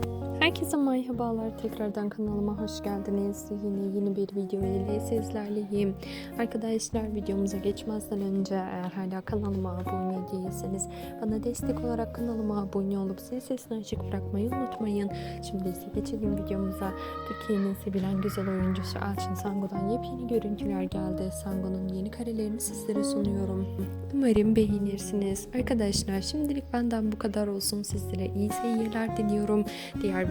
Bye. Herkese merhabalar. Tekrardan kanalıma hoş geldiniz. Yine yeni bir video ile sizlerleyim. Arkadaşlar videomuza geçmezden önce eğer hala kanalıma abone değilseniz bana destek olarak kanalıma abone olup zil sesini açık bırakmayı unutmayın. Şimdi ise geçelim videomuza. Türkiye'nin sevilen güzel oyuncusu Elçin Sango'dan yepyeni görüntüler geldi. Sango'nun yeni karelerini sizlere sunuyorum. Umarım beğenirsiniz. Arkadaşlar şimdilik benden bu kadar olsun. Sizlere iyi seyirler diliyorum. Diğer